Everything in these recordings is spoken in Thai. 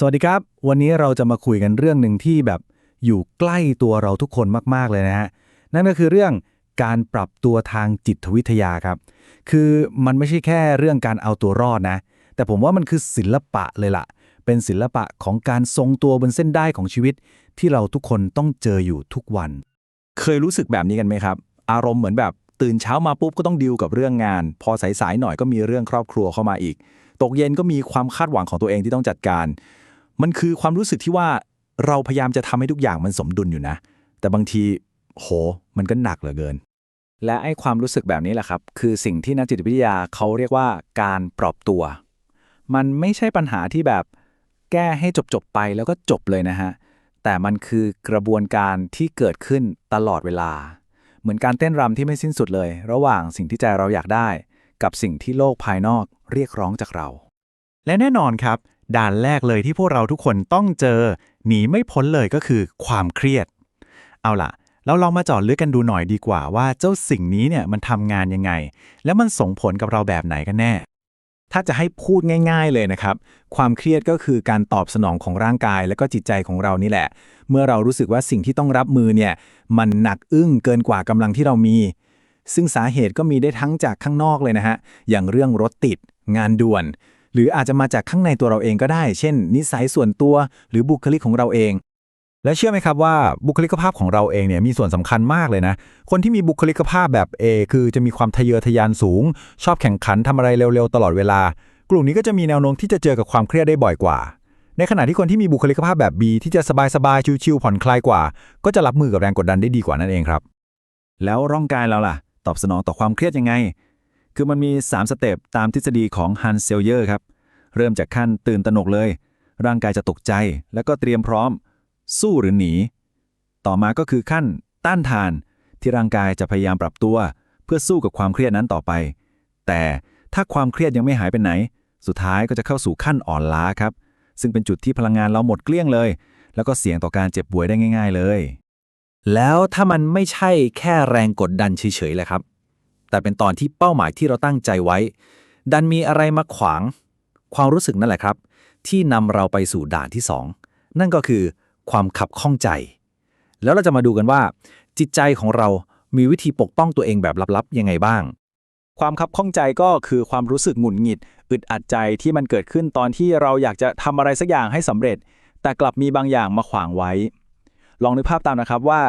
สวัสดีครับ วันนี้เราจะมาคุยกันเรื่องหนึ่งที่แบบอยู่ใกล้ตัวเราทุกคนมาก ๆ เลยนะฮะ นั่นก็คือเรื่องการปรับตัวทางจิตวิทยาครับ คือมันไม่ใช่แค่เรื่องการเอาตัวรอดนะ แต่ผมว่ามันคือศิลปะเลยล่ะ เป็นศิลปะของการทรงตัวบนเส้นได้ของชีวิต ที่เราทุกคนต้องเจออยู่ทุกวัน เคยรู้สึกแบบนี้กันไหมครับ อารมณ์เหมือนแบบตื่นเช้ามาปุ๊บก็ต้องดิวกับเรื่องงาน พอสายๆหน่อยก็มีเรื่องครอบครัวเข้ามาอีก ตกเย็นก็มีความคาดหวังของตัวเองที่ต้องจัดการ มันคือความรู้สึกที่ว่าเราพยายามจะทำให้ทุกอย่างมันสมดุลอยู่นะ แต่บางทีโห มันก็หนักเหลือเกิน และไอ้ความรู้สึกแบบนี้แหละครับ คือสิ่งที่นักจิตวิทยาเขาเรียกว่าการปรับตัว มันไม่ใช่ปัญหาที่แบบแก้ให้จบๆไปแล้วก็จบเลยนะฮะ แต่มันคือกระบวนการที่เกิดขึ้นตลอดเวลา เหมือนการเต้นรำที่ไม่สิ้นสุดเลย ระหว่างสิ่งที่ใจเราอยากได้ กับสิ่งที่โลกภายนอกเรียกร้องจากเรา และแน่นอนครับ ด่านแรกเลยที่พวกเราทุกคนต้องเจอ หนีไม่พ้นเลยก็คือความเครียด เอาล่ะ เราลองมาจาะลึกกันดูหน่อยดีกว่าว่าเจ้าสิ่งนี้เนี่ยมันทำงานยังไง แล้วมันส่งผลกับเราแบบไหนกันแน่ ถ้าจะให้พูดง่าย ๆเลยนะครับ ความเครียดก็คือการตอบสนองของร่างกายและก็จิตใจของเรานี่แหละ เมื่อเรารู้สึกว่าสิ่งที่ต้องรับมือเนี่ย มันหนักอึ้งเกินกว่ากำลังที่เรามี ซึ่งสาเหตุก็มีได้ทั้งจากข้างนอกเลยนะฮะอย่างเรื่องรถติด งานด่วน หรืออาจจะมาจากข้างในตัวเราเองก็ได้ เช่น นิสัยส่วนตัว หรือบุคลิกของเราเอง และเชื่อไหมครับว่าบุคลิกภาพของเราเองเนี่ยมีส่วนสำคัญมากเลยนะ คนที่มีบุคลิกภาพแบบ A คือจะมีความทะเยอทะยานสูง ชอบแข่งขันทำอะไรเร็วๆ ตลอดเวลา กลุ่มนี้ก็จะมีแนวโน้มที่จะเจอกับความเครียดได้บ่อยกว่า ในขณะที่คนที่มีบุคลิกภาพแบบ B ที่จะสบายๆ ชิวๆผ่อนคลายกว่า ก็จะรับมือกับแรงกดดันได้ดีกว่านั่นเองครับ แล้วร่างกายเราล่ะ ตอบสนองต่อความเครียดยังไง คือมันมี 3 สเต็ปตามทฤษฎีของฮันเซลเยอร์ครับ เริ่มจากขั้นตื่นตระหนกเลย ร่างกายจะตกใจ แล้วก็เตรียมพร้อม สู้หรือหนี ต่อมาก็คือขั้นต้านทาน ที่ร่างกายจะพยายามปรับตัว เพื่อสู้กับความเครียดนั้นต่อไป แต่ถ้าความเครียดยังไม่หายไปไหน สุดท้ายก็จะเข้าสู่ขั้นอ่อนล้าครับ ซึ่งเป็นจุดที่พลังงานเราหมดเกลี้ยงเลย แล้วก็เสี่ยงต่อการเจ็บป่วยได้ง่าย ๆเลย แล้วถ้ามันไม่ใช่แค่แรงกดดันเฉยๆแหละครับ แต่เป็นตอนที่เป้าหมายที่เราตั้งใจไว้ ดันมีอะไรมาขวาง ความรู้สึกนั่นแหละครับ ที่นำเราไปสู่ด่านที่สองนั่นก็คือความขับข้องใจ แล้วเราจะมาดูกันว่า จิตใจของเรามีวิธีปกป้องตัวเองแบบลับๆยังไงบ้าง ความคับข้องใจก็คือความรู้สึกหงุดหงิด อึดอัดใจที่มันเกิดขึ้นตอนที่เราอยากจะทำอะไรสักอย่างให้สำเร็จ แต่กลับมีบางอย่างมาขวางไว้ ลองนึกภาพตามนะครับว่า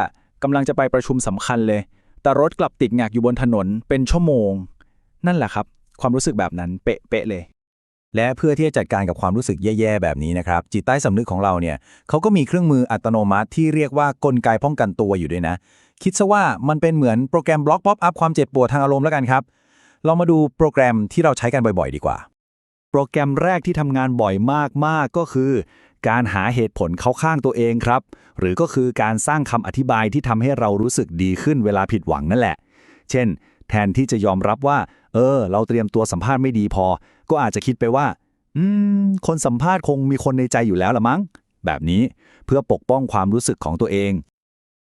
กำลังจะไปประชุมสำคัญเลย แต่รถกลับติดแงกอยู่บนถนนเป็นชั่วโมง นั่นแหละครับ ความรู้สึกแบบนั้นเป๊ะๆเลย และเพื่อที่จะจัดการกับความรู้สึกแย่ๆแบบนี้นะครับจิตใต้สำนึกของเราเนี่ยเขาก็มีเครื่องมืออัตโนมัติที่เรียกว่ากลไกป้องกันตัวอยู่ด้วยนะ คิดซะว่ามันเป็นเหมือนโปรแกรมบล็อกป๊อปอัพความเจ็บปวดทางอารมณ์แล้วกันครับเรามาดูโปรแกรมที่เราใช้กันบ่อยๆ ดีกว่า โปรแกรมแรกที่ทำงานบ่อยมากๆก็คือ การหาเหตุผลเข้าข้างตัวเองครับ หรือก็คือการสร้างคำอธิบายที่ทำให้เรารู้สึกดีขึ้นเวลาผิดหวังนั่นแหละ เช่น แทนที่จะยอมรับว่า เออ เราเตรียมตัวสัมภาษณ์ไม่ดีพอ ก็อาจจะคิดไปว่า อืม คนสัมภาษณ์คงมีคนในใจอยู่แล้วละมั้ง แบบนี้เพื่อปกป้องความรู้สึกของตัวเอง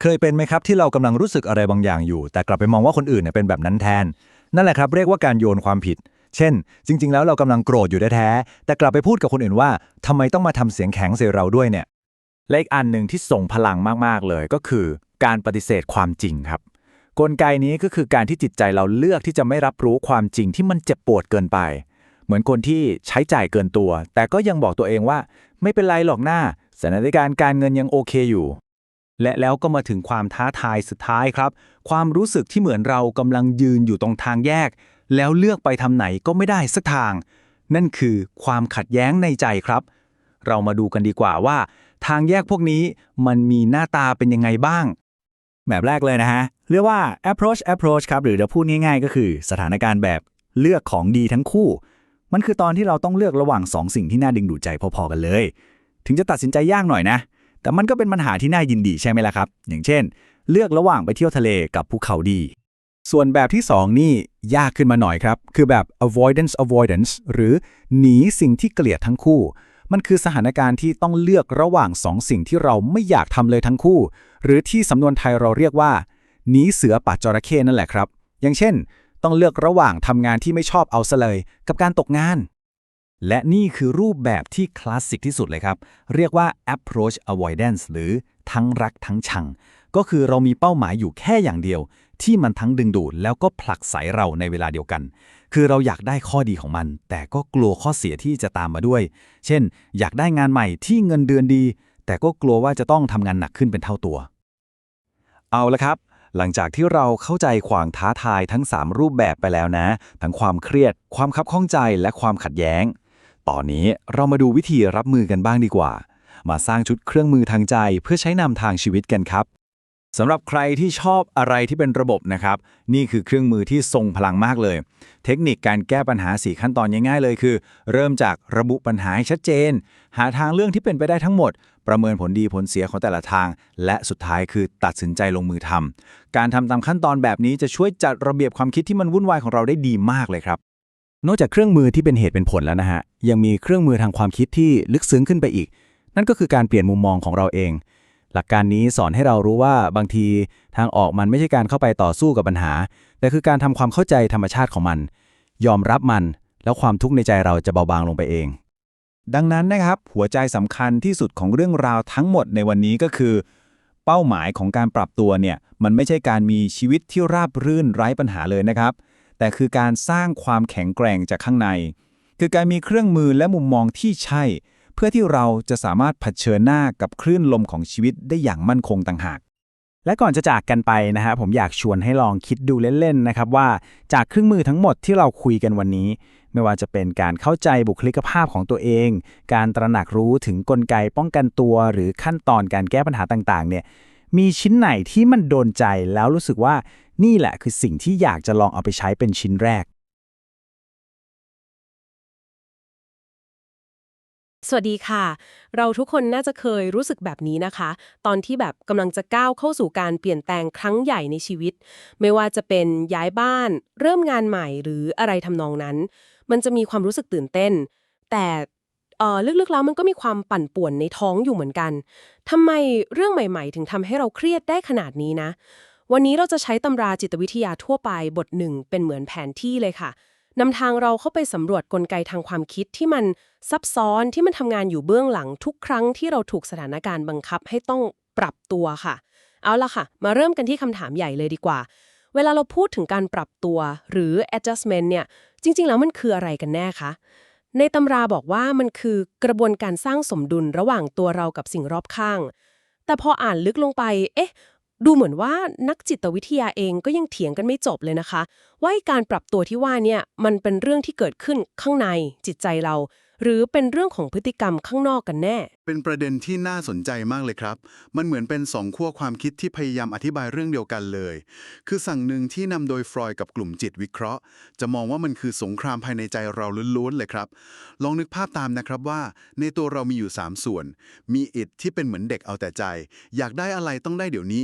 เคยเป็นไหมครับที่เรากำลังรู้สึกอะไรบางอย่างอยู่ แต่กลับไปมองว่าคนอื่นเนี่ยเป็นแบบนั้นแทน นั่นแหละครับ เรียกว่าการโยนความผิด เช่น จริง ๆ แล้วเรากำลังโกรธอยู่แท้ๆแต่กลับไปพูดกับคนอื่นว่าทำไมต้องมาทำเสียงแข็งใส่เราด้วยเนี่ยและอีกอันหนึ่งที่ส่งพลังมากๆเลยก็คือ การปฏิเสธความจริงครับ กลไกนี้ก็คือการที่จิตใจเราเลือกที่จะไม่รับรู้ความจริงที่มันเจ็บปวดเกินไป เหมือนคนที่ใช้จ่ายเกินตัว แต่ก็ยังบอกตัวเองว่า ไม่เป็นไรหรอกหน้าสถานการณ์การเงินยังโอเคอยู่และแล้วก็มาถึงความท้าทายสุดท้ายครับ ความรู้สึกที่เหมือนเรากำลังยืนอยู่ตรงทางแยก แล้วเลือกไปทำไหนก็ไม่ได้สักทาง นั่นคือความขัดแย้งในใจครับ เรามาดูกันดีกว่าว่า ทางแยกพวกนี้มันมีหน้าตาเป็นยังไงบ้าง แบบแรกเลยนะฮะ เรียกว่า approach approach ครับ หรือจะพูดง่ายๆ ก็คือสถานการณ์แบบเลือกของดีทั้งคู่ มันคือตอนที่เราต้องเลือกระหว่างสองสิ่งที่น่าดึงดูดใจพอๆกันเลย ถึงจะตัดสินใจยากหน่อยนะ แต่มันก็เป็นปัญหาที่น่ายินดีใช่ไหมล่ะครับ อย่างเช่น เลือกระหว่างไปเที่ยวทะเลกับภูเขาดี ส่วนแบบที่ 2 นี่ยากขึ้นมาหน่อยครับ คือแบบ avoidance avoidance หรือหนีสิ่งที่เกลียดทั้งคู่ มันคือสถานการณ์ที่ต้องเลือกระหว่างสองสิ่งที่เราไม่อยากทำเลยทั้งคู่ หรือที่สำนวนไทยเราเรียกว่าหนีเสือปัดจระเข้นั่นแหละครับ อย่างเช่น ต้องเลือกระหว่างทำงานที่ไม่ชอบเอาซะเลย กับการตกงาน และนี่คือรูปแบบที่คลาสสิกที่สุดเลยครับ เรียกว่า approach avoidance หรือทั้งรักทั้งชัง ก็คือเรามีเป้าหมายอยู่แค่อย่างเดียว ที่มันทั้งดึงดูดแล้วก็ผลักไสเราในเวลาเดียวกัน คือเราอยากได้ข้อดีของมัน แต่ก็กลัวข้อเสียที่จะตามมาด้วย เช่น อยากได้งานใหม่ที่เงินเดือนดี แต่ก็กลัวว่าจะต้องทำงานหนักขึ้นเป็นเท่าตัว เอาละครับ หลังจากที่เราเข้าใจขวางท้าทายทั้ง 3 รูปแบบไปแล้วนะ ทั้งความเครียด ความคับข้องใจและความขัดแย้ง ตอนนี้เรามาดูวิธีรับมือกันบ้างดีกว่า มาสร้างชุดเครื่องมือทางใจเพื่อใช้นำทางชีวิตกันครับ สำหรับใครที่ชอบอะไรที่เป็นระบบนะครับ นี่คือเครื่องมือที่ทรงพลังมากเลย เทคนิคการแก้ปัญหา 4 ขั้นตอนง่ายๆเลยคือ เริ่มจากระบุปัญหาให้ชัดเจน หาทางเรื่องที่เป็นไปได้ทั้งหมด ประเมินผลดีผลเสียของแต่ละทาง และสุดท้ายคือตัดสินใจลงมือทำการทำตามขั้นตอนแบบนี้จะช่วยจัดระเบียบความคิดที่มันวุ่นวายของเราได้ดีมากเลยครับ นอกจากเครื่องมือที่เป็นเหตุเป็นผลแล้วนะฮะยังมีเครื่องมือทางความคิดที่ลึกซึ้งขึ้นไปอีก นั่นก็คือการเปลี่ยนมุมมองของเราเอง หลักการนี้สอนให้เรารู้ว่าบางทีทางออกมันไม่ใช่การเข้าไปต่อสู้กับปัญหา แต่คือการทำความเข้าใจธรรมชาติของมัน ยอมรับมัน แล้วความทุกข์ในใจเราจะเบาบางลงไปเอง ดังนั้นนะครับ หัวใจสำคัญที่สุดของเรื่องราวทั้งหมดในวันนี้ก็คือ เป้าหมายของการปรับตัวเนี่ยมันไม่ใช่การมีชีวิตที่ราบรื่นไร้ปัญหาเลยนะครับ แต่คือการสร้างความแข็งแกร่งจากข้างใน คือการมีเครื่องมือและมุมมองที่ใช่ เพื่อที่เราจะสามารถเผชิญหน้ากับคลื่นลมของชีวิตได้อย่างมั่นคงต่างหาก และก่อนจะจากกันไปนะฮะผมอยากชวนให้ลองคิดดูเล่นๆนะครับว่าจากเครื่องมือทั้งหมดที่เราคุยกันวันนี้ ไม่ว่าจะเป็นการเข้าใจบุคลิกภาพของตัวเอง การตระหนักรู้ถึงกลไกป้องกันตัว หรือขั้นตอนการแก้ปัญหาต่างๆ เนี่ยมีชิ้นไหนที่มันโดนใจแล้วรู้สึกว่านี่แหละคือสิ่งที่อยากจะลองเอาไปใช้เป็นชิ้นแรก สวัสดีค่ะ เราทุกคนน่าจะเคยรู้สึกแบบนี้นะคะ ตอนที่แบบกำลังจะก้าวเข้าสู่การเปลี่ยนแปลงครั้งใหญ่ในชีวิต ไม่ว่าจะเป็นย้ายบ้าน เริ่มงานใหม่หรืออะไรทำนองนั้น มันจะมีความรู้สึกตื่นเต้น แต่เออลึกๆแล้วมันก็มีความปั่นป่วนในท้องอยู่เหมือนกันทำไมเรื่องใหม่ ๆ ถึงทำให้เราเครียดได้ขนาดนี้นะ วันนี้เราจะใช้ตำราจิตวิทยาทั่วไปบทหนึ่งเป็นเหมือนแผนที่เลยค่ะ นำทางเราเข้าไปสำรวจกลไกทางความคิดที่มันซับซ้อนที่มันทำงานอยู่เบื้องหลังทุกครั้งที่เราถูกสถานการณ์บังคับให้ต้องปรับตัวค่ะ เอาละค่ะ มาเริ่มกันที่คำถามใหญ่เลยดีกว่า เวลาเราพูดถึงการปรับตัวหรือ adjustment เนี่ย จริง ๆ แล้วมันคืออะไรกันแน่คะ ในตำราบอกว่ามันคือกระบวนการสร้างสมดุลระหว่างตัวเรากับสิ่งรอบข้าง แต่พออ่านลึกลงไป เอ๊ะ ดูเหมือนว่านักจิตวิทยาเองก็ยังเถียงกันไม่จบเลยนะคะ ว่าการปรับตัวที่ว่าเนี่ยมันเป็นเรื่องที่เกิดขึ้นข้างในจิตใจเรา หรือเป็นเรื่องของพฤติกรรมข้างนอกกันแน่ เป็นประเด็นที่น่าสนใจมากเลยครับ มันเหมือนเป็นสองขั้วความคิดที่พยายามอธิบายเรื่องเดียวกันเลย คือสั่งหนึ่งที่นำโดยฟรอยด์กับกลุ่มจิตวิเคราะห์ จะมองว่ามันคือสงครามภายในใจเราล้วนๆเลยครับ ลองนึกภาพตามนะครับว่า ในตัวเรามีอยู่ 3 ส่วน มีอิดที่เป็นเหมือนเด็กเอาแต่ใจ อยากได้อะไรต้องได้เดี๋ยวนี้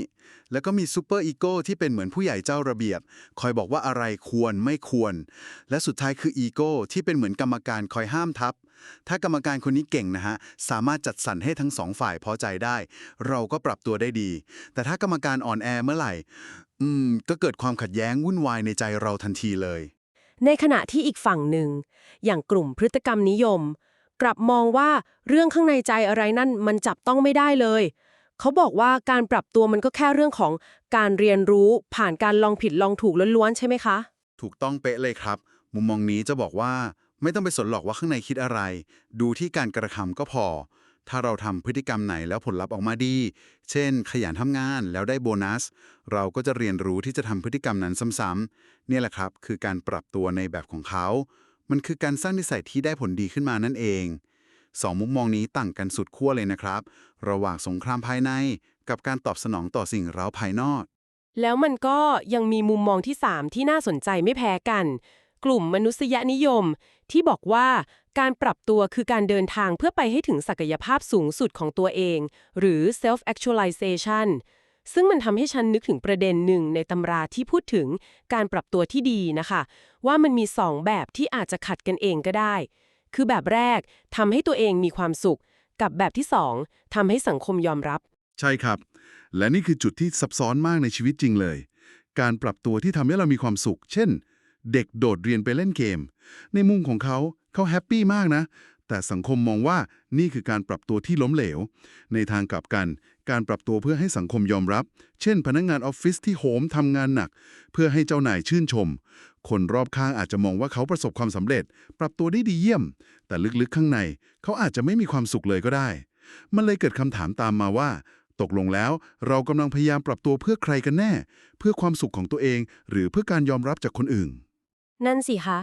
แล้วก็มีซูเปอร์อีโก้ที่เป็นเหมือนผู้ใหญ่เจ้าระเบียบ คอยบอกว่าอะไรควรไม่ควร และสุดท้ายคืออีโก้ที่เป็นเหมือนกรรมการคอยห้ามทับ ถ้ากรรมการคนนี้เก่งนะฮะ สามารถจัดสรรให้ทั้งสองฝ่ายพอใจได้ เราก็ปรับตัวได้ดี แต่ถ้ากรรมการอ่อนแอเมื่อไหร่ อืม ก็เกิดความขัดแย้งวุ่นวายในใจเราทันทีเลย ในขณะที่อีกฝั่งหนึ่ง อย่างกลุ่มพฤติกรรมนิยม กลับมองว่าเรื่องข้างในใจอะไรนั่นมันจับต้องไม่ได้เลย เขาบอกว่าการปรับตัวมันก็แค่เรื่องของการเรียนรู้ผ่านการลองผิดลองถูกล้วนๆใช่ไหมคะ ถูกต้องเป๊ะเลยครับ มุมมองนี้จะบอกว่า ไม่ต้องไปสนหรอกว่าข้างในคิดอะไร ดูที่การกระทำก็พอ ถ้าเราทำพฤติกรรมไหนแล้วผลลัพธ์ออกมาดี เช่น ขยันทำงานแล้วได้โบนัส เราก็จะเรียนรู้ที่จะทำพฤติกรรมนั้นซ้ำๆเนี่ยแหละครับ คือการปรับตัวในแบบของเขา มันคือการสร้างนิสัยที่ได้ผลดีขึ้นมานั่นเองสองมุมมองนี้ต่างกันสุดขั้วเลยนะครับ ระหว่างสงครามภายในกับการตอบสนองต่อสิ่งเร้าภายนอก แล้วมันก็ยังมีมุมมองที่ 3 ที่น่าสนใจไม่แพ้กัน กลุ่มมนุษยนิยม ที่บอกว่าการปรับตัวคือการเดินทางเพื่อไปให้ถึงศักยภาพสูงสุดของตัวเอง หรือ self actualization ซึ่งมันทำให้ฉันนึกถึงประเด็นหนึ่งในตำราที่พูดถึงการปรับตัวที่ดีนะคะ ว่ามันมี2แบบที่อาจจะขัดกันเองก็ได้ คือแบบแรกทำให้ตัวเองมีความสุข กับแบบที่2ทำให้สังคมยอมรับ ใช่ครับ และนี่คือจุดที่ซับซ้อนมากในชีวิตจริงเลย การปรับตัวที่ทำให้เรามีความสุข เช่น เด็กโดดเรียนไปเล่นเกม ในมุมของเขาเขาแฮปปี้มากนะ แต่สังคมมองว่านี่คือการปรับตัวที่ล้มเหลว ในทางกลับกัน การปรับตัวเพื่อให้สังคมยอมรับ เช่น พนักงานออฟฟิศที่โหมทำงานหนัก เพื่อให้เจ้านายชื่นชม คนรอบข้างอาจจะมองว่าเขาประสบความสำเร็จ ปรับตัวได้ดีเยี่ยม แต่ลึกๆข้างใน เขาอาจจะไม่มีความสุขเลยก็ได้ มันเลยเกิดคำถามตามมาว่าตกลงแล้วเรากำลังพยายามปรับตัวเพื่อใครกันแน่ เพื่อความสุขของตัวเอง หรือเพื่อการยอมรับจากคนอื่น นั่นสิคะ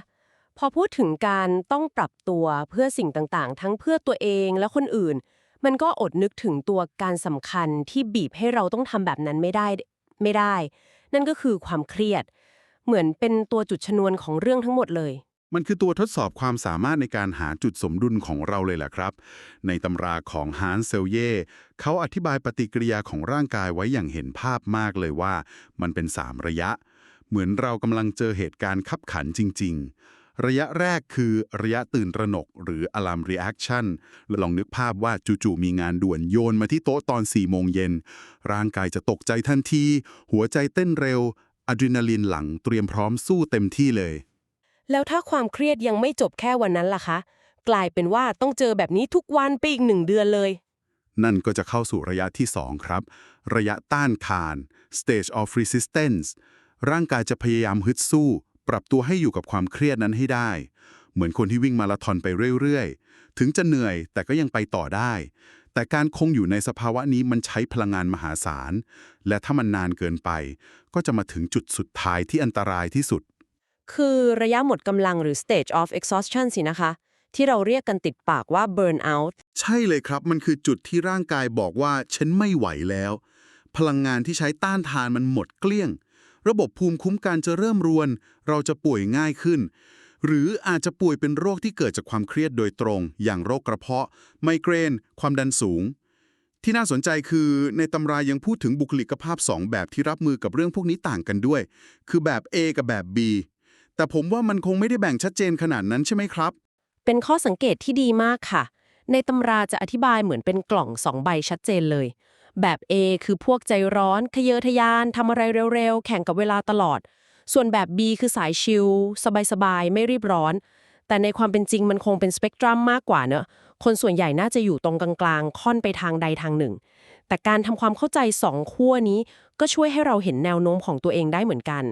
พอพูดถึงการต้องปรับตัวเพื่อสิ่งต่างๆ ทั้งเพื่อตัวเองและคนอื่น มันก็อดนึกถึงตัวการสำคัญที่บีบให้เราต้องทำแบบนั้นไม่ได้ไม่ได้ นั่นก็คือความเครียด เหมือนเป็นตัวจุดชนวนของเรื่องทั้งหมดเลย มันคือตัวทดสอบความสามารถในการหาจุดสมดุลของเราเลยแหละครับ ในตำราของฮานเซลเย่เขาอธิบายปฏิกิริยาของร่างกายไว้อย่างเห็นภาพมากเลยว่า มันเป็น 3 ระยะ เหมือนเรากำลังเจอเหตุการณ์ขับขันจริง ๆ ระยะแรกคือระยะตื่นตระหนกหรือ alarm reaction ลองนึกภาพว่าจู่ๆมีงานด่วนโยนมาที่โต๊ะตอน4โมงเย็น ร่างกายจะตกใจทันที หัวใจเต้นเร็วอะดรีนาลีนหลังเตรียมพร้อมสู้เต็มที่เลย แล้วถ้าความเครียดยังไม่จบแค่วันนั้นล่ะคะ กลายเป็นว่าต้องเจอแบบนี้ทุกวันไปอีกหนึ่งเดือนเลย นั่นก็จะเข้าสู่ระยะที่ 2 ครับ ระยะต้านทาน stage of resistance ร่างกายจะพยายามฮึดสู้ ปรับตัวให้อยู่กับความเครียดนั้นให้ได้ เหมือนคนที่วิ่งมาราธอนไปเรื่อยๆ ถึงจะเหนื่อยแต่ก็ยังไปต่อได้ แต่การคงอยู่ในสภาวะนี้มันใช้พลังงานมหาศาล และถ้ามันนานเกินไป ก็จะมาถึงจุดสุดท้ายที่อันตรายที่สุด คือระยะหมดกำลังหรือ stage of exhaustion สินะคะ ที่เราเรียกกันติดปากว่า burn out ใช่เลยครับ มันคือจุดที่ร่างกายบอกว่าฉันไม่ไหวแล้ว พลังงานที่ใช้ต้านทานมันหมดเกลี้ยง ระบบภูมิคุ้มกันจะเริ่มรวน เราจะป่วยง่ายขึ้น หรืออาจจะป่วยเป็นโรคที่เกิดจากความเครียดโดยตรง อย่างโรคกระเพาะ ไมเกรน ความดันสูง ที่น่าสนใจคือในตำรายังพูดถึงบุคลิกภาพ 2 แบบที่รับมือกับเรื่องพวกนี้ต่างกันด้วย คือแบบ A กับแบบ B แต่ผมว่ามันคงไม่ได้แบ่งชัดเจนขนาดนั้นใช่ไหมครับ เป็นข้อสังเกตที่ดีมากค่ะ ในตำราจะอธิบายเหมือนเป็นกล่องสองใบชัดเจนเลย แบบ A คือพวกใจร้อน ทะเยอทะยานทำอะไรเร็วๆ แข่งกับเวลาตลอด ส่วนแบบ B คือสายชิลสบายๆ ไม่รีบร้อน แต่ในความเป็นจริงมันคงเป็นสเปกตรัมมากกว่าเนอะคนส่วนใหญ่น่าจะอยู่ตรงกลางๆ ค่อนไปทางใดทางหนึ่ง แต่การทำความเข้าใจสองขั้วนี้ ก็ช่วยให้เราเห็นแนวโน้มของตัวเองได้เหมือนกัน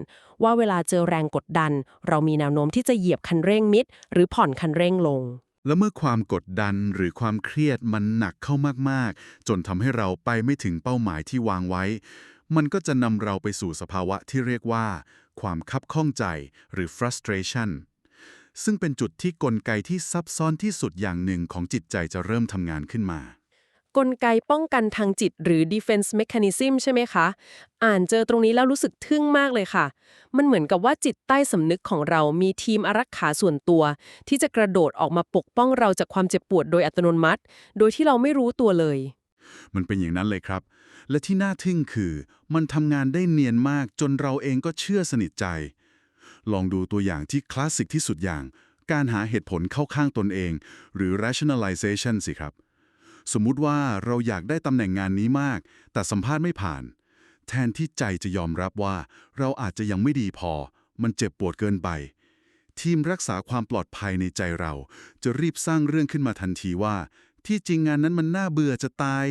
ว่าเวลาเจอแรงกดดัน เรามีแนวโน้มที่จะเหยียบคันเร่งมิด หรือผ่อนคันเร่งลง แล้วเมื่อความกดดันหรือความเครียดมันหนักเข้ามากๆ จนทำให้เราไปไม่ถึงเป้าหมายที่วางไว้ มันก็จะนำเราไปสู่สภาวะที่เรียกว่า ความคับข้องใจหรือ frustration ซึ่งเป็นจุดที่กลไกที่ซับซ้อนที่สุดอย่างหนึ่งของจิตใจจะเริ่มทำงานขึ้นมา กลไกป้องกันทางจิตหรือ defense mechanism ใช่ไหมคะ อ่านเจอตรงนี้แล้วรู้สึกทึ่งมากเลยค่ะ มันเหมือนกับว่าจิตใต้สำนึกของเรามีทีมอารักขาส่วนตัว ที่จะกระโดดออกมาปกป้องเราจากความเจ็บปวดโดยอัตโนมัติ โดยที่เราไม่รู้ตัวเลย มันเป็นอย่างนั้นเลยครับ และที่น่าทึ่งคือ มันทำงานได้เนียนมากจนเราเองก็เชื่อสนิทใจ ลองดูตัวอย่างที่คลาสสิกที่สุดอย่าง การหาเหตุผลเข้าข้างตนเอง หรือ rationalization สิครับ สมมุติว่าเราอยากได้ตำแหน่งงานนี้มาก แต่สัมภาษณ์ไม่ผ่าน แทนที่ใจจะยอมรับว่า เราอาจจะยังไม่ดีพอ มันเจ็บปวดเกินไป ทีมรักษาความปลอดภัยในใจเรา จะรีบสร้างเรื่องขึ้นมาทันทีว่า ที่จริงงานนั้นมันน่าเบื่อจะตาย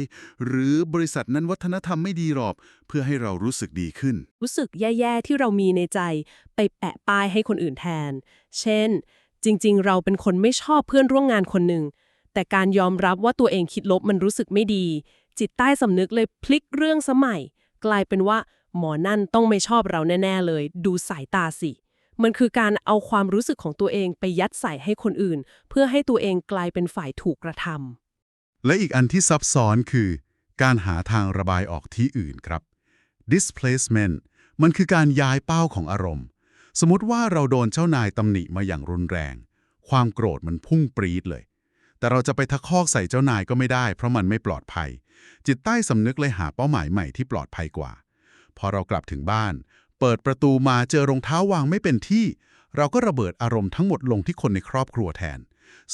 หรือบริษัทนั้นวัฒนธรรมไม่ดีหรอกเพื่อให้เรารู้สึกดีขึ้น รู้สึกแย่ๆที่เรามีในใจ ไปแปะป้ายให้คนอื่นแทน เช่น จริง ๆ เราเป็นคนไม่ชอบเพื่อนร่วมงานคนหนึ่ง แต่การยอมรับว่าตัวเองคิดลบมันรู้สึกไม่ดี จิตใต้สำนึกเลยพลิกเรื่องสมัย กลายเป็นว่า หมอนั่นต้องไม่ชอบเราแน่ ๆ เลย ดูสายตาสิ มันคือการเอาความรู้สึกของตัวเองไปยัดใส่ให้คนอื่น เพื่อให้ตัวเองกลายเป็นฝ่ายถูกกระทำและอีกอันที่ซับซ้อนคือ การหาทางระบายออกที่อื่นครับ displacement มันคือการย้ายเป้าของอารมณ์ สมมติว่าเราโดนเจ้านายตำหนิมาอย่างรุนแรง ความโกรธมันพุ่งปรีดเลย แต่เราจะไปทะคอกใส่เจ้านายก็ไม่ได้ เพราะมันไม่ปลอดภัย จิตใต้สำนึกเลยหาเป้าหมายใหม่ที่ปลอดภัยกว่า พอเรากลับถึงบ้าน เปิดประตูมาเจอรองเท้าวางไม่เป็นที่ เราก็ระเบิดอารมณ์ทั้งหมดลงที่คนในครอบครัวแทน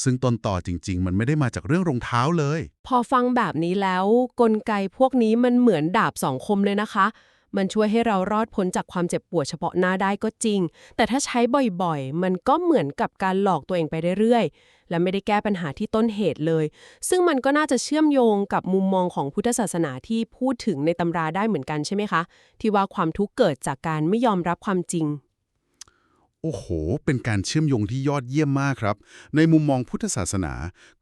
ซึ่งต้นต่อจริง ๆ มันไม่ได้มาจากเรื่องรองเท้าเลย พอฟังแบบนี้แล้วกลไกพวกนี้มันเหมือนดาบสองคมเลยนะคะมันช่วยให้เรารอดพ้นจากความเจ็บปวดเฉพาะหน้าได้ก็จริง แต่ถ้าใช้บ่อยๆ มันก็เหมือนกับการหลอกตัวเองไปเรื่อย และไม่ได้แก้ปัญหาที่ต้นเหตุเลย ซึ่งมันก็น่าจะเชื่อมโยงกับมุมมองของพุทธศาสนาที่พูดถึงในตำราได้เหมือนกันใช่ไหมคะ ที่ว่าความทุกข์เกิดจากการไม่ยอมรับความจริง โอ้โห เป็นการเชื่อมโยงที่ยอดเยี่ยมมากครับ ในมุมมองพุทธศาสนา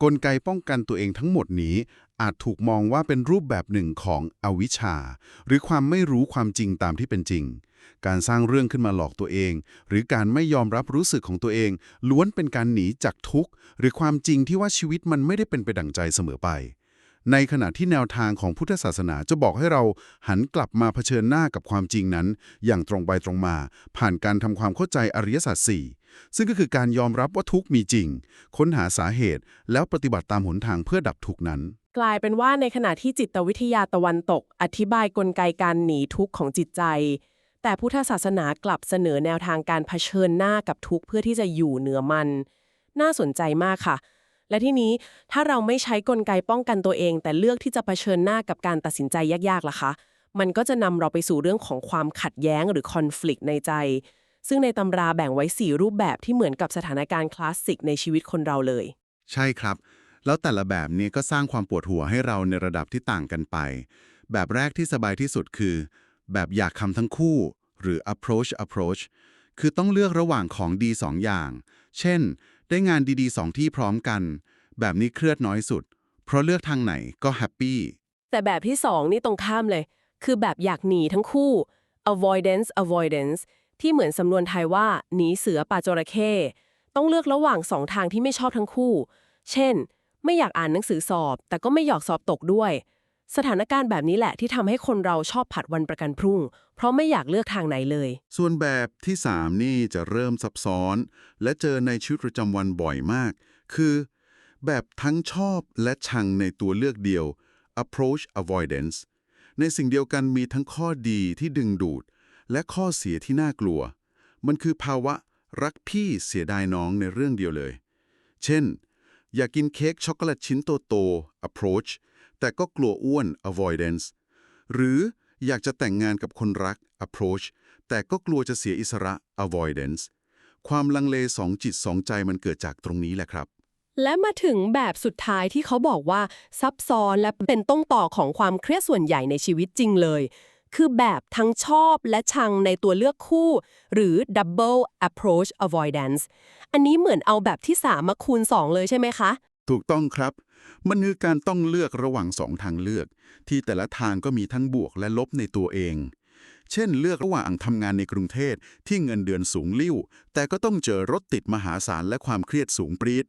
กลไกป้องกันตัวเองทั้งหมดนี้ อาจถูกมองว่าเป็นรูปแบบหนึ่งของอวิชชา หรือความไม่รู้ความจริงตามที่เป็นจริง การสร้างเรื่องขึ้นมาหลอกตัวเอง หรือการไม่ยอมรับรู้สึกของตัวเอง ล้วนเป็นการหนีจากทุกข์ หรือความจริงที่ว่าชีวิตมันไม่ได้เป็นไปดั่งใจเสมอไป ในขณะที่แนวทางของพุทธศาสนาจะบอกให้เราหันกลับมาเผชิญหน้ากับความจริงนั้น อย่างตรงไปตรงมา ผ่านการทำความเข้าใจอริยสัจสี่ซึ่งก็คือการยอมรับว่าทุกข์มีจริง ค้นหาสาเหตุแล้วปฏิบัติตามหนทางเพื่อดับทุกข์นั้น กลายเป็นว่าในขณะที่จิตวิทยาตะวันตก อธิบายกลไกการหนีทุกข์ของจิตใจ แต่พุทธศาสนากลับเสนอแนวทางการเผชิญหน้ากับทุกข์เพื่อที่จะอยู่เหนือมัน น่าสนใจมากค่ะ และที่นี้ถ้าเราไม่ใช้กลไกป้องกันตัวเอง แต่เลือกที่จะเผชิญหน้ากับการตัดสินใจยากๆล่ะคะ มันก็จะนำเราไปสู่เรื่องของความขัดแย้งหรือคอน FLICT ในใจ ซึ่งในตำราแบ่งไว้ 4 รูปแบบที่เหมือนกับสถานการณ์คลาสสิกในชีวิตคนเราเลย ใช่ครับ แล้วแต่ละแบบนี้ก็สร้างความปวดหัวให้เราในระดับที่ต่างกันไป แบบแรกที่สบายที่สุดคือ แบบอยากคำทั้งคู่ หรือ approach approach คือต้องเลือกระหว่างของดีสองอย่าง เช่น ได้งานดีๆสองที่พร้อมกัน แบบนี้เครียดน้อยสุด เพราะเลือกทางไหนก็แฮปปี้ แต่แบบที่ 2 นี่ตรงข้ามเลย คือแบบอยากหนีทั้งคู่ avoidance avoidance ที่เหมือนสำนวนไทยว่าหนีเสือป่าจระเข้ ต้องเลือกระหว่างสองทางที่ไม่ชอบทั้งคู่ เช่น ไม่อยากอ่านหนังสือสอบ แต่ก็ไม่อยากสอบตกด้วย สถานการณ์แบบนี้แหละที่ทำให้คนเราชอบผัดวันประกันพรุ่ง เพราะไม่อยากเลือกทางไหนเลย ส่วนแบบที่ 3 นี่จะเริ่มซับซ้อน และเจอในชีวิตประจำวันบ่อยมาก คือ แบบทั้งชอบและชังในตัวเลือกเดียว approach avoidance ในสิ่งเดียวกันมีทั้งข้อดีที่ดึงดูด และข้อเสียที่น่ากลัว มันคือภาวะรักพี่เสียดายน้องในเรื่องเดียวเลย เช่น อยากกินเค้กช็อกโกแลตชิ้นโตๆ approach แต่ก็กลัวอ้วน avoidance หรืออยากจะแต่งงานกับคนรัก approach แต่ก็กลัวจะเสียอิสระ avoidance ความลังเลสองจิตสองใจมันเกิดจากตรงนี้แหละครับ และมาถึงแบบสุดท้ายที่เขาบอกว่าซับซ้อนและเป็นต้นต่อของความเครียดส่วนใหญ่ในชีวิตจริงเลย คือแบบทั้งชอบและชังในตัวเลือกคู่ หรือ double approach avoidance อันนี้เหมือนเอาแบบที่ 3 มาคูณ 2 เลยใช่ไหมคะ ถูกต้องครับ มันคือการต้องเลือกระหว่างสองทางเลือก ที่แต่ละทางก็มีทั้งบวกและลบในตัวเอง เช่น เลือกระหว่างทำงานในกรุงเทพที่เงินเดือนสูงลิ่ว แต่ก็ต้องเจอรถติดมหาศาลและความเครียดสูงปรีด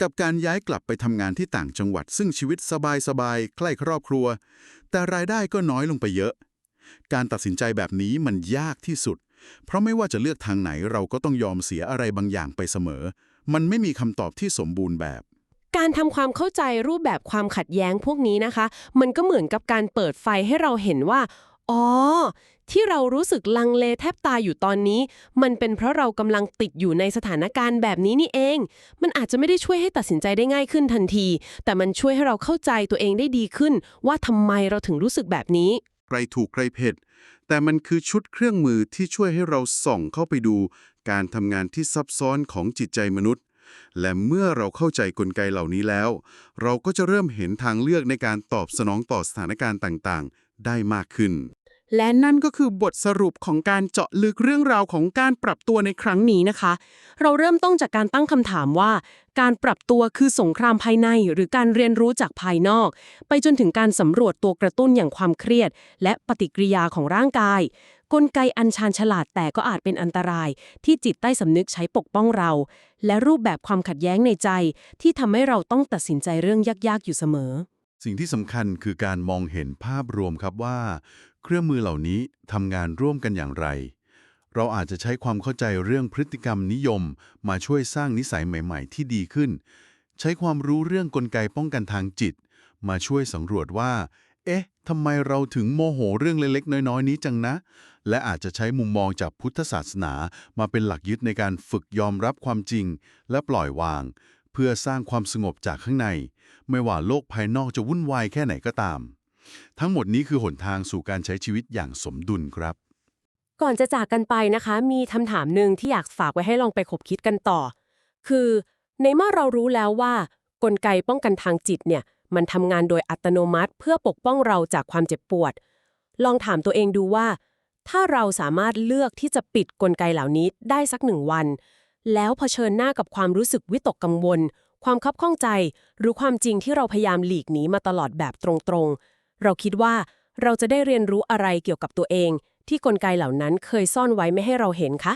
กับการย้ายกลับไปทำงานที่ต่างจังหวัด ซึ่งชีวิตสบายๆ ใกล้ครอบครัว แต่รายได้ก็น้อยลงไปเยอะ การตัดสินใจแบบนี้มันยากที่สุด เพราะไม่ว่าจะเลือกทางไหนเราก็ต้องยอมเสียอะไรบางอย่างไปเสมอ มันไม่มีคำตอบที่สมบูรณ์แบบ การทำความเข้าใจรูปแบบความขัดแย้งพวกนี้นะคะ มันก็เหมือนกับการเปิดไฟให้เราเห็นว่า อ๋อ ที่เรารู้สึกลังเลแทบตายอยู่ตอนนี้ มันเป็นเพราะเรากำลังติดอยู่ในสถานการณ์แบบนี้นี่เอง มันอาจจะไม่ได้ช่วยให้ตัดสินใจได้ง่ายขึ้นทันที แต่มันช่วยให้เราเข้าใจตัวเองได้ดีขึ้น ว่าทำไมเราถึงรู้สึกแบบนี้ รถูกใครผิดแต่มันคือชุดเครื่องมือที่ช่วยให้เราส่องเข้าไปดู การทำงานที่ซับซ้อนของจิตใจมนุษย์ และเมื่อเราเข้าใจกลไกเหล่านี้แล้ว เราก็จะเริ่มเห็นทางเลือกในการตอบสนองต่อสถานการณ์ต่างๆ ได้มากขึ้น และนั่นก็คือบทสรุปของการเจาะลึกเรื่องราวของการปรับตัวในครั้งนี้นะคะ เราเริ่มต้นจากการตั้งคำถามว่า การปรับตัวคือสงครามภายใน หรือการเรียนรู้จากภายนอก ไปจนถึงการสำรวจตัวกระตุ้นอย่างความเครียด และปฏิกิริยาของร่างกาย กลไกอันชาญฉลาดแต่ก็อาจเป็นอันตราย ที่จิตใต้สำนึกใช้ปกป้องเรา และรูปแบบความขัดแย้งในใจ ที่ทำให้เราต้องตัดสินใจเรื่องยากๆอยู่เสมอ สิ่งที่สำคัญคือการมองเห็นภาพรวมครับว่า เครื่องมือเหล่านี้ทำงานร่วมกันอย่างไร เราอาจจะใช้ความเข้าใจเรื่องพฤติกรรมนิยม มาช่วยสร้างนิสัยใหม่ ๆ ที่ดีขึ้น ใช้ความรู้เรื่องกลไกป้องกันทางจิต มาช่วยสำรวจว่า เอ๊ะทำไมเราถึงโมโหเรื่องเล็กๆ น้อยๆ นี้จังนะ และอาจจะใช้มุมมองจากพุทธศาสนา มาเป็นหลักยึดในการฝึกยอมรับความจริง และปล่อยวาง เพื่อสร้างความสงบจากข้างใน ไม่ว่าโลกภายนอกจะวุ่นวายแค่ไหนก็ตาม ทั้งหมดนี้คือหนทางสู่การใช้ชีวิตอย่างสมดุลครับ ก่อนจะจากกันไปนะคะ มีคำถามหนึ่งที่อยากฝากไว้ให้ลองไปคบคิดกันต่อ คือในเมื่อเรารู้แล้วว่า กลไกป้องกันทางจิตเนี่ย มันทำงานโดยอัตโนมัติ เพื่อปกป้องเราจากความเจ็บปวด ลองถามตัวเองดูว่า ถ้าเราสามารถเลือกที่จะปิดกลไกเหล่านี้ได้สักหนึ่งวัน แล้วเผชิญหน้ากับความรู้สึกวิตกกังวล ความคับข้องใจ หรือความจริงที่เราพยายามหลีกหนีมาตลอดแบบตรงๆ เราคิดว่าเราจะได้เรียนรู้อะไรเกี่ยวกับตัวเอง ที่กลไกเหล่านั้นเคยซ่อนไว้ไม่ให้เราเห็นคะ